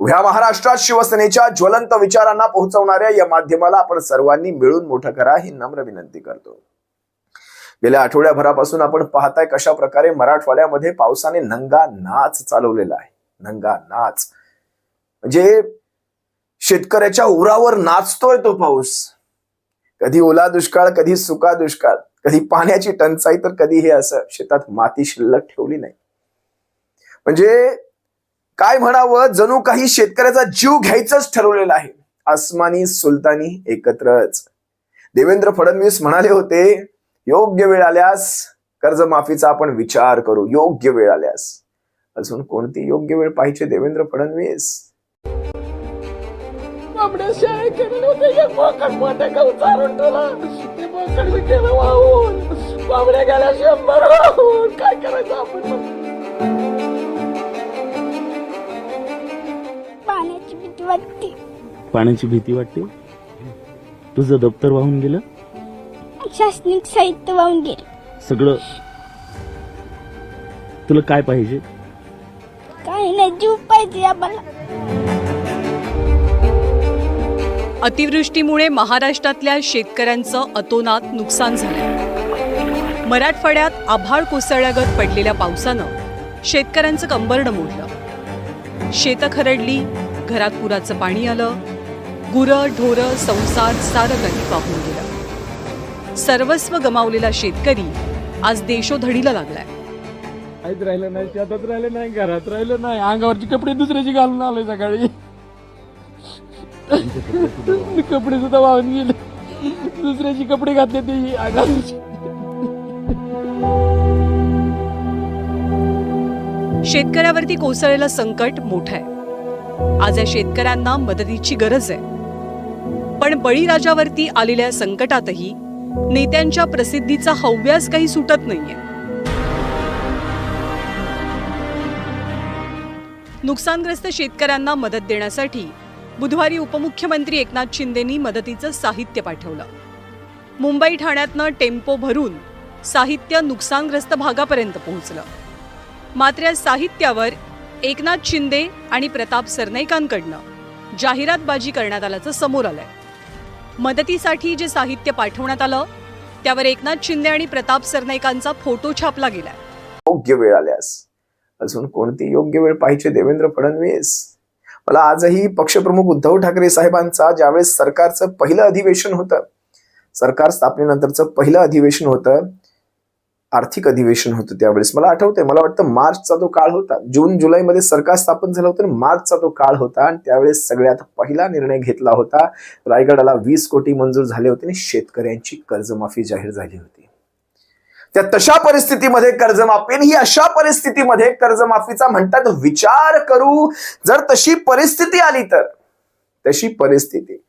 ह्या महाराष्ट्रात शिवसेनेच्या ज्वलंत विचारांना पोहोचवणाऱ्या या माध्यमाला आपण सर्वांनी मिळून मोठं करा ही नम्र विनंती करतो. गेल्या आठवड्याभरापासून आपण पाहताय कशा प्रकारे मराठवाड्यामध्ये पावसाने नंगा नाच चालवलेला आहे. नंगा नाच. म्हणजे शेतकऱ्याच्या उरावर नाचतोय तो पाऊस. कधी ओला दुष्काळ कधी सुका दुष्काळ कधी पाण्याची टंचाई तर कधी हे असं शेतात माती शिल्लक ठेवली नाही. म्हणजे काय म्हणावं? जणू काही शेतकऱ्याचा जीव घ्यायचंच ठरवलेलं आहे. आसमानी सुलतानी एकत्रच. देवेंद्र फडणवीस म्हणाले होते योग्य वेळ आल्यास कर्जमाफीचा आपण विचार करू. योग्य वेळ आल्यास. अजून कोणती योग्य वेळ पाहिजे देवेंद्र फडणवीस? काय करायचं आपण? वाटते. पाण्याची भीती वाटते? तुझं दप्तर वाहून गेलं? शासनिक साहित्य वाहून गेले. सगळं? तुला काय पाहिजे? काही नाही जीव पाहिजे आम्हाला. अतिवृष्टीमुळे महाराष्ट्रातल्या शेतकऱ्यांचं अतोनात नुकसान झालं मराठवाड्यात आभाळ कोसळल्यागत पडलेल्या पावसानं शेतकऱ्यांचं कंबरडं मोडलं. शेतं खरडली घरात पुराचं पाणी आलं. गुरं ढोरं संसार सारं काही वाहून गेलं. सर्वस्व गमावलेला शेतकरी आज देशोधडीला लागलाय. काहीच राहिलं नाही शेतात राहिलं नाही घरात राहिलं नाही अंगावरची कपडे दुसऱ्याची घालून आलोय सकाळी. कपडे सुद्धा वाहून गेले. दुसऱ्याची कपडे घातले ते अंगावरची. शेतकऱ्यावरती कोसळलेलं संकट मोठं आहे. आज या शेतकऱ्यांना मदतीची गरज आहे. पण बळीराजावरती आलेल्या संकटातही नेत्यांच्या प्रसिद्धीचा हव्यास काही सुटत नाहीये. नुकसानग्रस्त शेतकऱ्यांना मदत देण्यासाठी बुधवारी उपमुख्यमंत्री एकनाथ शिंदेनी मदतीचं साहित्य पाठवलं. मुंबई ठाण्यातनं टेम्पो भरून साहित्य नुकसानग्रस्त भागापर्यंत पोहोचलं. मात्र या साहित्यावर एकनाथ शिंदे आणि प्रताप सरनाईकांकडनं जाहिरातबाजी करण्यात आल्याचं समोर आलंय. मदतीसाठी जे साहित्य पाठवण्यात आलं त्यावर एकनाथ शिंदे आणि प्रताप सरनाईकांचा फोटो छापला गेलाय. योग्य वेळ आल्यास. अजून कोणती योग्य वेळ पाहिजे देवेंद्र फडणवीस? मला आजही पक्षप्रमुख उद्धव ठाकरे साहेबांचा ज्यावेळेस सरकारचं पहिलं अधिवेशन होतं सरकार स्थापनेनंतरचं पहिलं अधिवेशन होतं आर्थिक अधिवेशन होतं त्यावेळेस. मला आठवतंय मला वाटतं मार्चचा तो काळ होता जून जुलैमध्ये सरकार स्थापन झालं होतं मार्चचा तो काळ होता आणि त्यावेळेस सगळ्यात पहिला निर्णय घेतला होता रायगडाला वीस कोटी मंजूर झाले होते आणि शेतकऱ्यांची कर्जमाफी जाहीर झाली होती. त्या तशा परिस्थितीमध्ये कर्जमाफी ही अशा परिस्थितीमध्ये कर्जमाफीचा म्हणतात विचार करू. जर तशी परिस्थिती आली तर तशी परिस्थिती.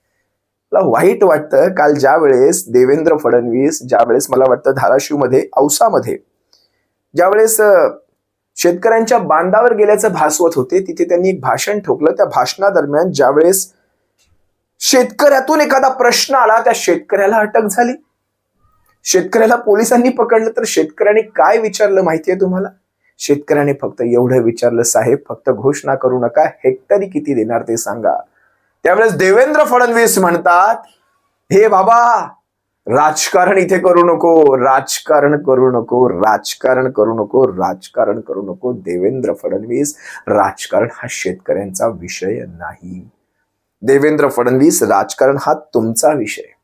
मला वाईट वाटतं काल ज्या वेळेस देवेंद्र फडणवीस ज्या वेळेस मला वाटतं धाराशिवमध्ये औसामध्ये ज्यावेळेस शेतकऱ्यांच्या बांधावर गेल्याचं भासवत होते तिथे त्यांनी एक भाषण ठोकलं. त्या भाषणादरम्यान ज्यावेळेस शेतकऱ्यातून एखादा प्रश्न आला त्या शेतकऱ्याला अटक झाली. शेतकऱ्याला पोलिसांनी पकडलं तर शेतकऱ्याने काय विचारलं माहितीये तुम्हाला? शेतकऱ्याने फक्त एवढं विचारलं साहेब फक्त घोषणा करू नका हेक्टरी किती देणार ते सांगा. त्यावेळेस देवेंद्र फडणवीस म्हणतात हे बाबा राजकारण इथे करू नको राजकारण करू नको राजकारण करू नको राजकारण करू नको देवेंद्र फडणवीस राजकारण हा शेतकऱ्यांचा विषय नाही. देवेंद्र फडणवीस राजकारण हा तुमचा विषय.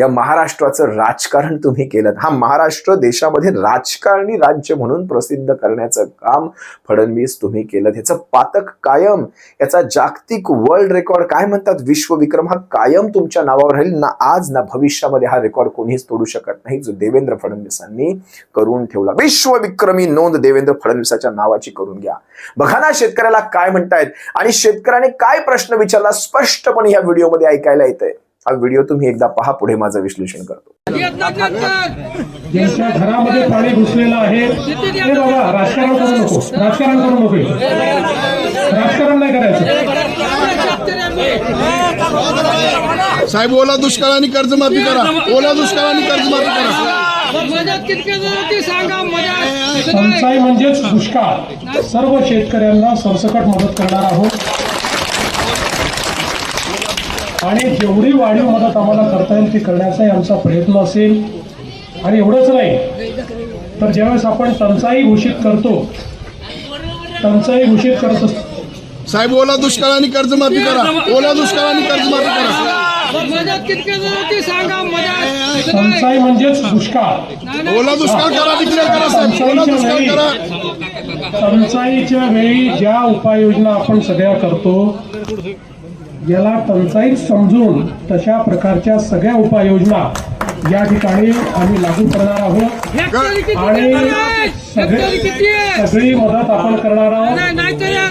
या महाराष्ट्राचं राजकारण तुम्ही केलं हा महाराष्ट्र देशामध्ये राजकारणी राज्य म्हणून प्रसिद्ध करण्याचं काम फडणवीस तुम्ही केलं ह्याचं पातक कायम याचा जागतिक वर्ल्ड रेकॉर्ड काय म्हणतात? विश्वविक्रम हा कायम तुमच्या नावावर राहील. ना आज ना भविष्यामध्ये हा रेकॉर्ड कोणीच तोडू शकत नाही. जो देवेंद्र फडणवीसांनी करून ठेवला. विश्वविक्रमी नोंद देवेंद्र फडणवीसाच्या नावाची करून घ्या. बघा ना शेतकऱ्याला काय म्हणतायत आणि शेतकऱ्याने काय प्रश्न विचारला? स्पष्टपणे या व्हिडिओमध्ये ऐकायला येतंय. हा व्हिडिओ तुम्ही एकदा पहा पुढे माझं विश्लेषण करतो. ज्यांच्या घरामध्ये पाणी घुसलेलं आहे. ते बाबा राजकारण करू नको. राजकारण करू नको राजकारण नाही करायचं. साहेब ओला दुष्काळ आणि कर्जमाफी करा. ओला दुष्काळ आणि कर्जमाफी करा. मदत किती होती सांगा मदत टंचाई म्हणजेच दुष्काळ. सर्व शेतकऱ्यांना सरसकट मदत करणार आहोत. आणि जेवढी वाढीव मदत आम्हाला करता येईल ती करण्याचाही आमचा प्रयत्न असेल. आणि एवढंच नाही तर ज्यावेळेस आपण टंचाई घोषित करतो टंचाई घोषित करत असतो. साहेब ओला दुष्काळ आणि कर्जमाफी करा. ओला दुष्काळ आणि कर्जमाफी करा. मदत किती होती सांगा मदत. टंचाई म्हणजेच दुष्काळ. ओला दुष्काळ करा डिक्लेअर करा साहेब. ओला दुष्काळ करा. टंचाईच्या वेळी ज्या उपाययोजना आपण सगळ्या करतो याला टंचाईत समजून तशा प्रकारच्या सगळ्या उपाययोजना या ठिकाणी आम्ही लागू करणार आहोत. आणि? सगळे मदत आपण करणार आहोत.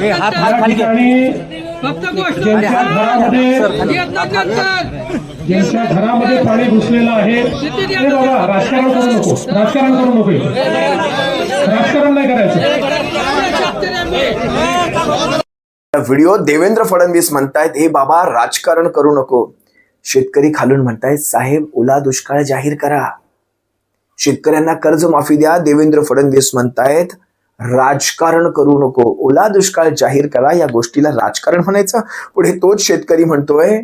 या ठिकाणी ज्यांच्या घरामध्ये. ज्यांच्या घरामध्ये पाणी घुसलेलं आहे. ते बाबा राजकारण करू नको. राजकारण करू नको राजकारण नाही करायचं. व्हिडिओ देवेंद्र फडणवीस म्हणतायत हे बाबा राजकारण करू नको. शेतकरी खालून म्हणतायत साहेब ओला दुष्काळ जाहीर करा. शेतकऱ्यांना कर्जमाफी द्या देवेंद्र फडणवीस म्हणतायत राजकारण करू नको. ओला दुष्काळ जाहीर करा या गोष्टीला राजकारण म्हणायचं. पुढे तोच शेतकरी म्हणतोय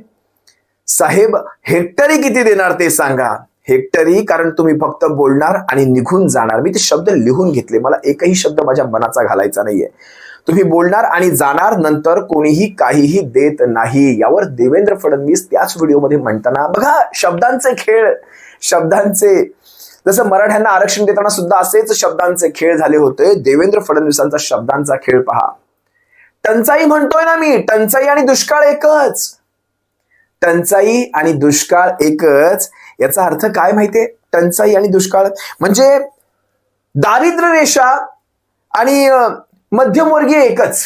साहेब हेक्टरी किती देणार ते सांगा. हेक्टरी कारण तुम्ही फक्त बोलणार आणि निघून जाणार. मी ते शब्द लिहून घेतले मला एकही शब्द माझ्या मनाचा घालायचा नाहीये. तुम्ही बोलणार आणि जाणार नंतर कोणीही काहीही देत नाही. यावर देवेंद्र फडणवीस त्याच व्हिडिओमध्ये म्हणताना बघा शब्दांचे खेळ शब्दांचे जसं मराठ्यांना आरक्षण देताना सुद्धा असेच शब्दांचे खेळ झाले होते. देवेंद्र फडणवीसांचा शब्दांचा खेळ पहा. टंचाई म्हणतोय ना मी टंचाई आणि दुष्काळ एकच. टंचाई आणि दुष्काळ एकच. याचा अर्थ काय माहितीये? टंचाई आणि दुष्काळ म्हणजे दारिद्र्य रेषा आणि मध्यमवर्गीय एकच.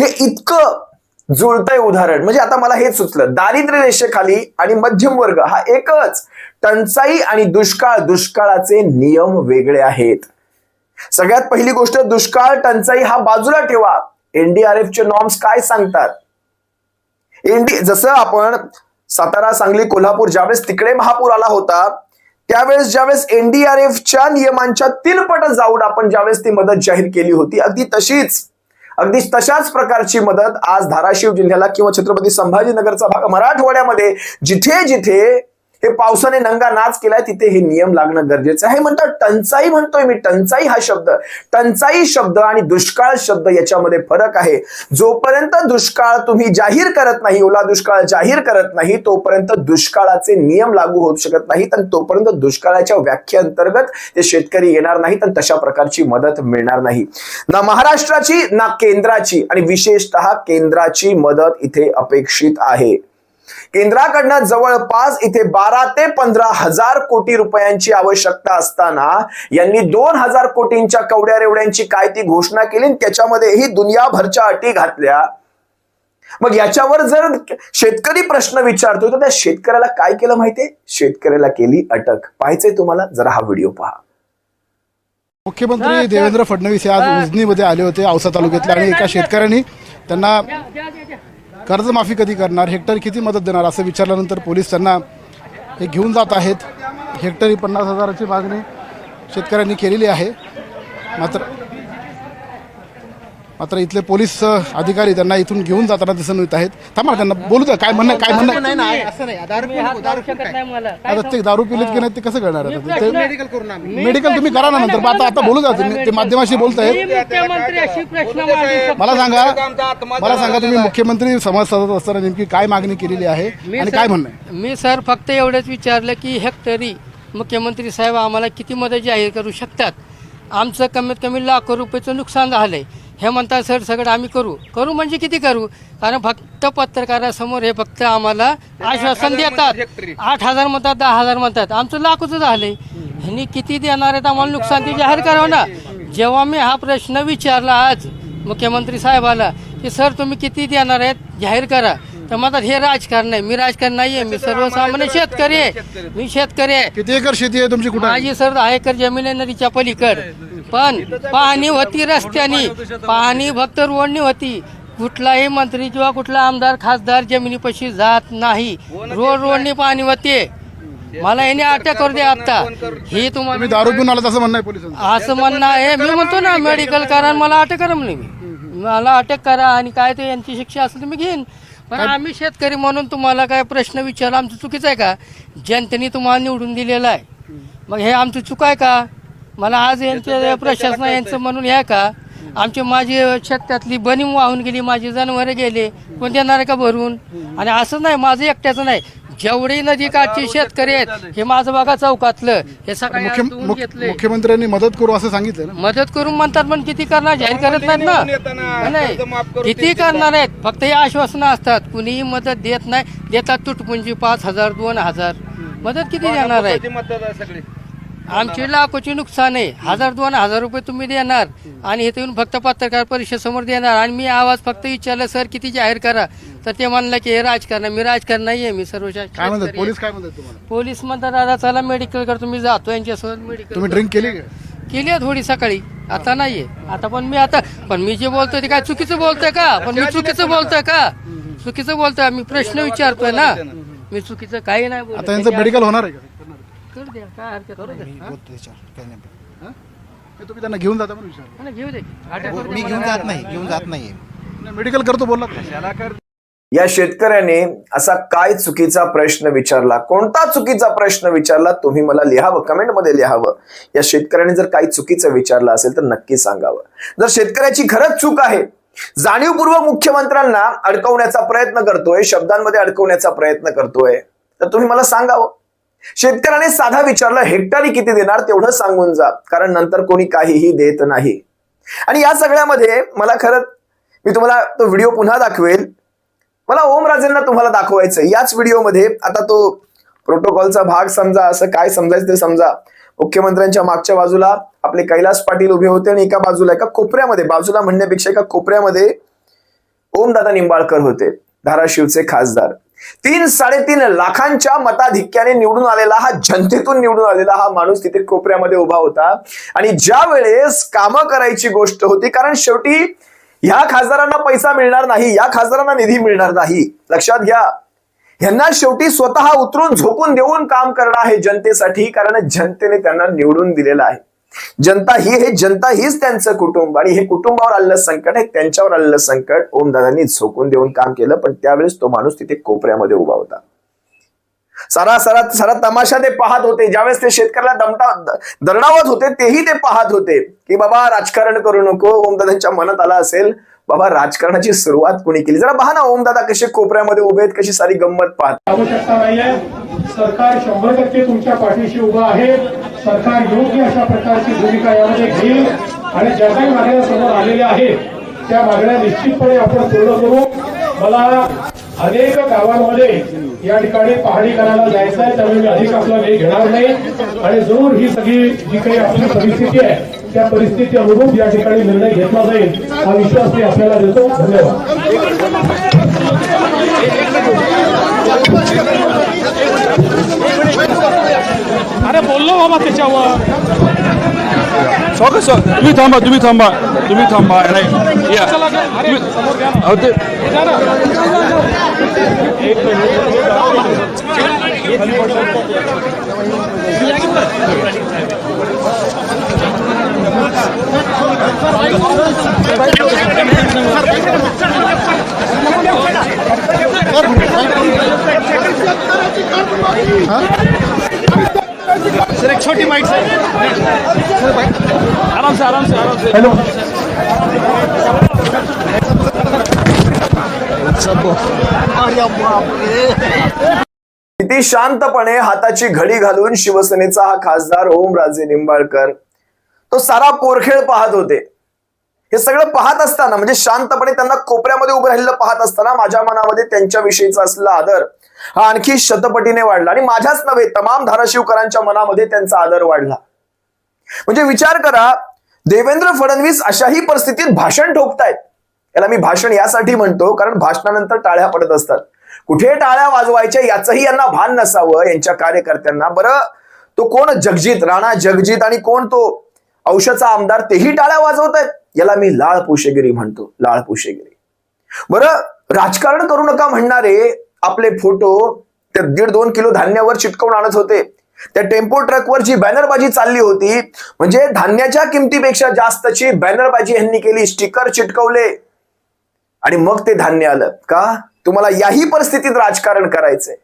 हे इतकं जुळतंय उदाहरण. म्हणजे आता मला हेच सुचलं. दारिद्र्य रेषेखाली आणि मध्यम वर्ग हा एकच. टंचाई आणि दुष्काळ दुष्काळाचे नियम वेगळे आहेत. सगळ्यात पहिली गोष्ट दुष्काळ टंचाई हा बाजूला ठेवा. एनडीआरएफचे नॉर्म्स काय सांगतात? एनडी जसं आपण सातारा सांगली कोल्हापूर ज्यावेळेस तिकडे महापूर आला होता त्यावेळेस ज्यावेळेस एनडीआरएफच्या नियमांच्या तीनपट जाऊन आपण ज्यावेळेस ती मदत जाहीर केली होती अगदी तशीच अगदी तशाच प्रकारची मदत आज धाराशिव जिल्ह्याला किंवा छत्रपती संभाजीनगरचा भाग मराठवाड्यामध्ये जिथे जिथे हे पावसाने नंगा नाच केलाय तिथे हे नियम लागणं गरजेचं आहे. म्हणतात टंचाई म्हणतोय मी. टंचाई हा शब्द. टंचाई शब्द आणि दुष्काळ शब्द याच्यामध्ये फरक आहे. जोपर्यंत दुष्काळ तुम्ही जाहीर करत नाही ओला दुष्काळ जाहीर करत नाही तोपर्यंत दुष्काळाचे नियम लागू होऊ शकत नाहीत आणि तोपर्यंत दुष्काळाच्या व्याख्येअंतर्गत ते शेतकरी येणार नाहीत आणि तशा प्रकारची मदत मिळणार नाही. ना महाराष्ट्राची ना केंद्राची आणि विशेषतः केंद्राची मदत इथे अपेक्षित आहे. केंद्राकडनं जवळपास इथे बारा ते पंधरा हजार कोटी रुपयांची आवश्यकता असताना यांनी दोन हजार कोटींच्या कवड्या रेवड्यांची काय ती घोषणा केली आणि त्याच्यामध्ये ही दुनियाभरच्या अटी घातल्या? मग याच्यावर जर शेतकरी प्रश्न विचारतोय तर त्या शेतकऱ्याला काय केलं माहितीये? शेतकऱ्याला केली अटक. पाहायचंय तुम्हाला? जरा हा व्हिडिओ पहा. मुख्यमंत्री देवेंद्र फडणवीस हे आज उजनीमध्ये आले होते औसा तालुक्यातले आणि एका शेतकऱ्यांनी त्यांना कर्जमाफी कधी करणार? हेक्टर किती मदत देणार? असं विचारल्यानंतर पोलीस त्यांना हे घेऊन जात आहेत. हेक्टरी पन्नास हजाराची मागणी शेतकऱ्यांनी केलेली आहे. मात्र मात्र इथले पोलीस अधिकारी त्यांना इथून घेऊन जाताना दिसून येत आहेत. थांबा त्यांना बोलू द्या काय म्हणणं काय म्हणणं आता ते दारू पिलेत की नाही ते कसं करणार आता? ते मेडिकल तुम्ही करा ना नंतर. आता आता बोलू द्या तुम्ही. ते माध्यमाशी बोलतायत. मुख्यमंत्री अशी प्रश्न मांडू मला सांगा मला सांगा तुम्ही मुख्यमंत्री समाज साधत असताना नेमकी काय मागणी केलेली आहे आणि काय म्हणणं आहे? मी सर फक्त एवढंच विचारलं की हेक्टरी मुख्यमंत्री साहेब आम्हाला किती मदत जाहीर करू शकतात? आमचं कमीत कमी लाखो रुपयाचं नुकसान झालंय. हे म्हणतात सर सगळं आम्ही करू. करू म्हणजे किती करू? कारण फक्त पत्रकारासमोर हे फक्त आम्हाला आश्वासन देतात. आठ हजार म्हणतात दहा हजार म्हणतात. आमचं लाखोचं झालंय. ह्यांनी किती देणार आहेत आम्हाला नुकसान ते जाहीर करावं ना. जेव्हा मी हा प्रश्न विचारला आज मुख्यमंत्री साहेबाला की सर तुम्ही किती देणार आहेत? जाहीर करा. तर म्हणतात हे राजकारण आहे. मी राजकारण नाही आहे मी सर्वसामान्य शेतकरी आहे. मी शेतकरी आहे. किती एकर शेती आहे तुमची कुठं? आहे? माझी सर दहा एकर जमीन आहे नदीच्या पलीकड. पण पाहणी होती रस्त्यानी. पाहणी फक्त रोडनी होती. कुठलाही मंत्री किंवा कुठला आमदार खासदार जमिनीपाशी जात नाही. रोड रोडनी पाहणी होते. मला याने अटक करू दे आता. ही तुम्हाला तुम्ही दारू पिऊन आलात असं म्हणणं असं म्हणणं आहे. मी म्हणतो ना मेडिकल करा आणि मला अटक करा म्हणले मी. मला अटक करा आणि काय ते यांची शिक्षा असेल मी घेईन. पण आम्ही शेतकरी म्हणून तुम्हाला काय प्रश्न विचारला आमचं चुकीचं आहे का? जनतेने तुम्हाला निवडून दिलेलं आहे. मग हे आमचं चूक आहे का? मला आज यांच्या प्रशासन यांचं म्हणून हे आहे का? आमची माझी शेतातली बनीम वाहून गेली माझी जनावरं गेले कोण देणार आहे का भरून? आणि असं नाही माझं एकट्याचं नाही. जेवढी नदीकाठची शेतकरी आहेत हे माझं बघा चौकातलं. हे घेतलंय. मुख्यमंत्र्यांनी मदत करू असं सांगितलं मदत करून म्हणतात पण किती करणार? जाहीर करत नाहीत ना. नाही किती करणार आहेत? फक्त हे आश्वासनं असतात. कुणीही मदत देत नाही. देतात तुटपुंजी पाच हजार दोन हजार. मदत किती देणार आहे आमची लाखोची नुकसान आहे. हजार दोन हजार रुपये तुम्ही देणार आणि इथे येऊन फक्त पत्रकार परिषदेसमोर देणार आणि मी आवाज फक्त विचारलं सर किती जाहीर करा? तर ते म्हणलं की हे राजकारण आहे. मी राजकारण नाहीये मी सर्व काय म्हणतात? पोलीस काय म्हणतात तुम्हाला? पोलीस म्हणतात दादा चला मेडिकल करतो मी जातो यांच्यासोबत मेडिकल तुम्ही ड्रिंक केली का? केली आहे थोडी सकाळी. आता नाहीये. आता पण मी आता पण मी जे बोलतोय ते काय चुकीचं बोलतोय का? पण मी चुकीचं बोलतोय का? चुकीचं बोलतोय मी प्रश्न विचारतोय ना. मी चुकीचं काही नाही बोलत. आता यांचं मेडिकल होणार आहे का? करू द्या, काय हरकत नाही. हा? तुम्ही त्यांना घेऊन जाता म्हणून विचारलं. घेऊ दे. अटक करू दे. मी घेऊन जात नाही घेऊन जात नाहीये. नाही, मेडिकल करतो? या शेतकऱ्याने असा काय चुकीचा प्रश्न विचारला? कोणता चुकीचा प्रश्न विचारला? तुम्ही मला लिहावं कमेंटमध्ये लिहावं. या शेतकऱ्याने जर काही चुकीचं विचारलं असेल तर नक्की सांगावं. जर शेतकऱ्याची खरंच चूक आहे जाणीवपूर्वक मुख्यमंत्र्यांना अडकवण्याचा प्रयत्न करतोय शब्दांमध्ये अडकवण्याचा प्रयत्न करतोय तर तुम्ही मला सांगावं. शेतकऱ्याने साधा विचारलं हेक्टरी किती देणार? तेवढं सांगून जा कारण नंतर कोणी काहीही देत नाही. आणि या सगळ्यामध्ये मला खरं मी तुम्हाला तो व्हिडिओ पुन्हा दाखवेल. मला ओमराजेंना तुम्हाला दाखवायचं याच व्हिडिओमध्ये आता तो प्रोटोकॉलचा भाग समजा असं काय समजायचं ते समजा. मुख्यमंत्र्यांच्या मागच्या बाजूला आपले कैलास पाटील उभे होते आणि एका बाजूला एका कोपऱ्यामध्ये बाजूला म्हणण्यापेक्षा एका कोपऱ्यामध्ये ओमदादा निंबाळकर होते धाराशिवचे खासदार. तीन साडेतीन लाखांच्या मताधिक्याने निवडून आलेला हा जनतेतून निवडून आलेला हा माणूस तिथे कोपऱ्यामध्ये उभा होता. आणि ज्या वेळेस कामं करायची गोष्ट होती कारण शेवटी ह्या खासदारांना पैसा मिळणार नाही या खासदारांना निधी मिळणार नाही. लक्षात घ्या. ह्यांना शेवटी स्वतः उतरून झोकून देऊन काम करणं आहे जनतेसाठी कारण जनतेने त्यांना निवडून दिलेलं आहे. जनता ही हे जनता हीच त्यांचं कुटुंब. आणि हे कुटुंबावर आलेलं संकट हे त्यांच्यावर आलेलं संकट ओमदादांनी झोकून देऊन काम केलं पण त्यावेळेस तो माणूस तिथे कोपऱ्यामध्ये उभा होता. सारा सारा सारा तमाशा ते पाहत होते. ज्यावेळेस ते शेतकऱ्याला दमटा दरडावत होते तेही ते पाहत होते की बाबा राजकारण करू नको ओमदादांच्या मनात आला असेल बाबा राजकारणाची सुरुवात कोणी केली? जरा पहा ना ओमदादा कसे कोपऱ्यामध्ये उभे आहेत कशी सारी गंमत पाहत आवश्यकता नाहीये. सरकार शंभर टक्के तुमच्या पाठीशी उभं आहे. सरकार योग्य अशा प्रकारची भूमिका यामध्ये घेईल. आणि ज्या काही मागण्या समोर आलेल्या आहेत त्या मागण्या निश्चितपणे आपण पूर्ण करू. मला अनेक गावांमध्ये या ठिकाणी पाहणी करायला जायचं आहे त्यामुळे मी अधिक आपला वेळ घेणार नाही. आणि जरूर ही सगळी जी काही आपली परिस्थिती आहे त्या परिस्थिती अनुरूप या ठिकाणी निर्णय घेतला जाईल हा विश्वास मी आपल्याला देतो. धन्यवाद. अरे बोललो बाबा त्याच्यावर. स्वागत स्वागत. तुम्ही थांबा तुम्ही थांबा तुम्ही थांबा. नाही या. सर एक छोटी माईक सर. आराम से आराम से आराम से. हॅलो किती शांतपणे हाताची घडी घालून शिवसेनेचा हा खासदार ओमराजे निंबाळकर तो सारा पोरखेळ पाहत होते. हे सगळं पाहत असताना म्हणजे शांतपणे त्यांना कोपऱ्यामध्ये उभं राहिलेलं पाहत असताना माझ्या मनामध्ये त्यांच्याविषयीचा असलेला आदर हा आणखी शतपटीने वाढला. आणि माझ्याच नव्हे तमाम धाराशिवकरांच्या मनामध्ये त्यांचा आदर वाढला. म्हणजे विचार करा देवेंद्र फडणवीस अशाही परिस्थितीत भाषण ठोकतायत. याला मी भाषण यासाठी म्हणतो कारण भाषणानंतर टाळ्या पडत असतात. कुठे टाळ्या वाजवायच्या याचंही यांना भान नसावं यांच्या कार्यकर्त्यांना. बरं तो कोण? जगजित राणा जगजित आणि कोण तो? औषधचा आमदार तेही टाळ्या वाजवत आहेत याला मी लाळ पुशेगिरी म्हणतो. लाळ पुशेगिरी बरं राजकारण करू नका म्हणणारे आपले फोटो त्या दीड दोन किलो धान्यावर चिटकवून आणत होते. त्या टेम्पो ट्रकवर जी बॅनरबाजी चालली होती म्हणजे धान्याच्या किमतीपेक्षा जास्तची बॅनरबाजी यांनी केली स्टिकर चिटकवले. आणि मग ते धान्य आलं. का? तुम्हाला याही परिस्थितीत राजकारण करायचंय.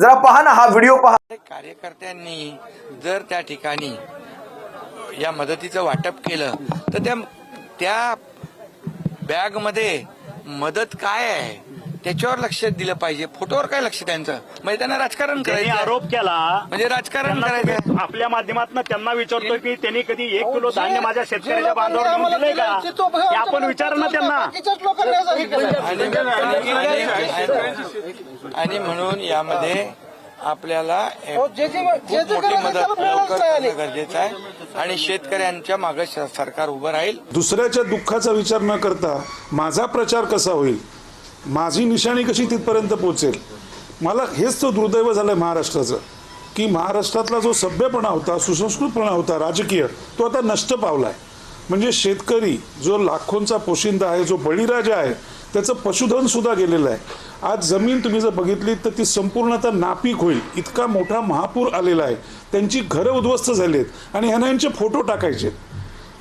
जरा पहा ना हा व्हिडिओ पहा. कार्यकर्त्यांनी जर त्या ठिकाणी या मदतीचं वाटप केलं तर त्या त्या बॅगमध्ये मदत काय आहे? त्याच्यावर लक्ष दिलं पाहिजे. फोटोवर काय लक्ष त्यांचं? म्हणजे त्यांना राजकारण करायचं आरोप केला. म्हणजे राजकारण करायचं आपल्या माध्यमातून त्यांना विचारतोय की त्यांनी कधी एक किलो धान्य माझ्या शेतकऱ्याच्या बांधावर दिलंय का? आपण विचार ना त्यांना. आणि म्हणून यामध्ये आपल्याला खूप मोठी मदत लवकर करणं गरजेचं आहे. आणि शेतकऱ्यांच्या मागे सरकार उभं राहील. दुसऱ्याच्या दुःखाचा विचार न करता माझा प्रचार कसा होईल? माझी निशाणी कशी तिथपर्यंत पोहोचेल? मला हेच तो दुर्दैव झालंय महाराष्ट्राचं की महाराष्ट्रातला जो सभ्यपणा होता सुसंस्कृतपणा होता राजकीय तो आता नष्ट पावलाय. म्हणजे शेतकरी जो लाखोंचा पोशिंदा आहे जो बळीराजा आहे त्याचं पशुधन सुद्धा गेलेलं आहे. आज जमीन तुम्ही जर बघितली तर ती संपूर्णतः नापीक होईल. इतका मोठा महापूर आलेला आहे. त्यांची घरं उद्ध्वस्त झाली आहेत आणि ह्यांना यांचे फोटो टाकायचे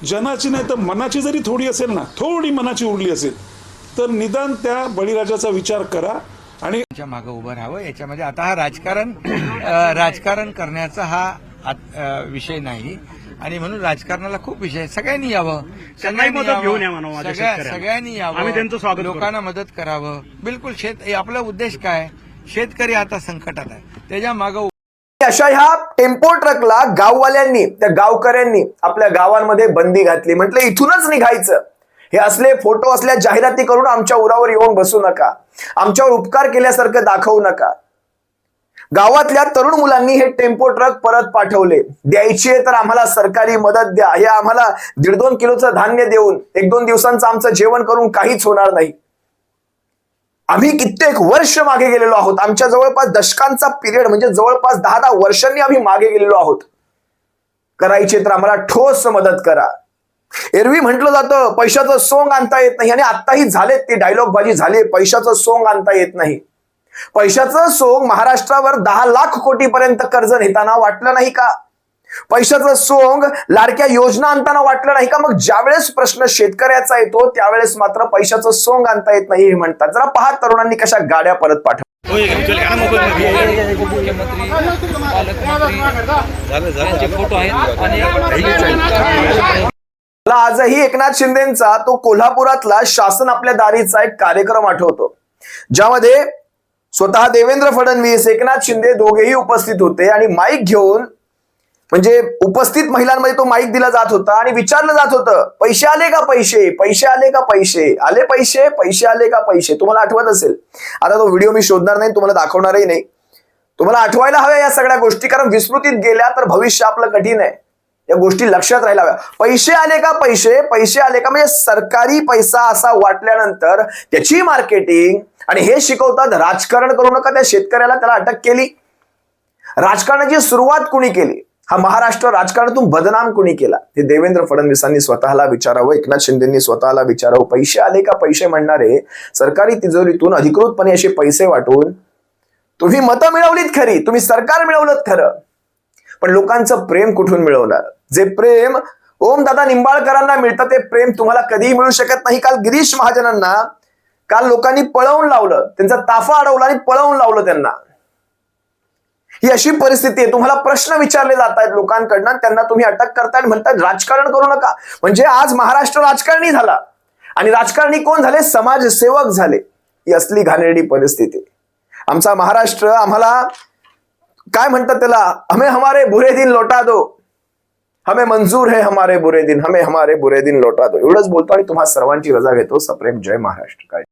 जनाची नाही तर मनाची जरी थोडी असेल ना थोडी मनाची उरली असेल तर निदान त्या बळीराजाचा विचार करा आणि च्या मागे उभं राहावं. याच्यामध्ये आता हा राजकारण राजकारण करण्याचा हा विषय नाही. आणि म्हणून राजकारणाला खूप विषय. सगळ्यांनी यावं. सगळ्यांनी मदत. घेऊन या म्हणावं माझ्या सगळ्या- शेतकऱ्यांना. सगळ्यांनी यावं. आम्ही त्यांचं स्वागत. लोकांना मदत करावं. बिलकुल शेत हे आपला उद्देश काय? शेतकरी आता संकटात आहे. त्याच्यामागे अशा ह्या टेम्पो ट्रकला गाववाल्यांनी त्या गावकऱ्यांनी आपल्या गावांमध्ये बंदी घातली. म्हटलं इथूनच निघायचं. हे असले फोटो असल्या जाहिराती करून आमच्या उरावर येऊन बसू नका. आमच्यावर उपकार केल्यासारखं दाखवू नका. गावातल्या तरुण मुलांनी हे टेम्पो ट्रक परत पाठवले. द्यायची आहे तर आम्हाला सरकारी मदत द्या. हे आम्हाला दीड दोन किलोचं धान्य देऊन एक दोन दिवसांचं आमचं जेवण करून काहीच होणार नाही. आम्ही कित्येक वर्ष मागे गेलेलो आहोत. आमच्या जवळपास दशकांचा पिरियड म्हणजे जवळपास दहा दहा वर्षांनी आम्ही मागे गेलेलो आहोत. करायचे तर आम्हाला ठोस मदत करा. एरवी म्हटलं जातं पैशाचं सोंग आणता येत नाही आणि आत्ताही झालेत ते डायलॉग बाजी झाले पैशाचं सोंग आणता येत नाही. पैशाचं सोंग महाराष्ट्रावर दहा लाख कोटीपर्यंत कर्ज नेताना वाटलं नाही का? पैशाचं सोंग लाडक्या योजना आणताना वाटलं नाही का? मग ज्यावेळेस प्रश्न शेतकऱ्याचा येतो त्यावेळेस मात्र पैशाचं सोंग आणता येत नाही हे म्हणतात. जरा पहा तरुणांनी कशा गाड्या परत पाठव मला आजही एकनाथ शिंदेचा तो कोल्हापुरातला शासन आपल्या दारीचा एक कार्यक्रम आठवतो. ज्यामध्ये स्वतः देवेंद्र फडणवीस एकनाथ शिंदे दोघेही उपस्थित होते आणि माईक घेऊन म्हणजे उपस्थित महिलांमध्ये तो माईक दिला जात होता आणि विचारलं जात होतं पैसे आले का पैसे? पैसे आले का पैसे? आले पैसे? पैसे आले का पैसे? तुम्हाला आठवत असेल. आता तो व्हिडिओ मी शोधणार नाही तुम्हाला दाखवणारही नाही. तुम्हाला आठवायला हव्या या सगळ्या गोष्टी कारण विस्मृतीत गेल्या तर भविष्य आपलं कठीण आहे. या गोष्टी लक्षात राहायला हव्या. पैसे आले का पैसे? पैसे आले का? म्हणजे सरकारी पैसा असा वाटल्यानंतर त्याची मार्केटिंग आणि हे शिकवतात राजकारण करू नका त्या शेतकऱ्याला त्याला अटक केली. राजकारणाची सुरुवात कुणी केली? हा महाराष्ट्र राजकारणातून बदनाम कुणी केला? हे देवेंद्र फडणवीसांनी स्वतःला विचारावं एकनाथ शिंदेंनी स्वतःला विचारावं. पैसे आले का पैसे म्हणणारे? सरकारी तिजोरीतून अधिकृतपणे असे पैसे वाटून तुम्ही मतं मिळवलीत खरी तुम्ही सरकार मिळवलं खरं. पण लोकांचं प्रेम कुठून मिळवणार? जे प्रेम ओम दादा निंबाळकरांना मिळतं ते प्रेम तुम्हाला कधीही मिळू शकत नाही. काल गिरीश महाजनांना काल लोकांनी पळवून लावलं त्यांचा ताफा अडवला आणि पळवून लावलं त्यांना. ही अशी परिस्थिती आहे. तुम्हाला प्रश्न विचारले जात आहेत लोकांकडनं त्यांना तुम्ही अटक करताय आणि राजकारण करू नका. म्हणजे आज महाराष्ट्र राजकारणी झाला. आणि राजकारणी कोण झाले? समाजसेवक झाले. ही असली घाणेरडी परिस्थिती. आमचा महाराष्ट्र आम्हाला काय म्हणतात त्याला? हमें हमारे बुरे दिन लौटा दो. हमें मंजूर है हमारे बुरे दिन हमें हमारे बुरे दिन लौटा दो. एवढंच बोलतो आणि तुम्हा सर्वांची रजा घेतो. सप्रेम जय महाराष्ट्र. काय?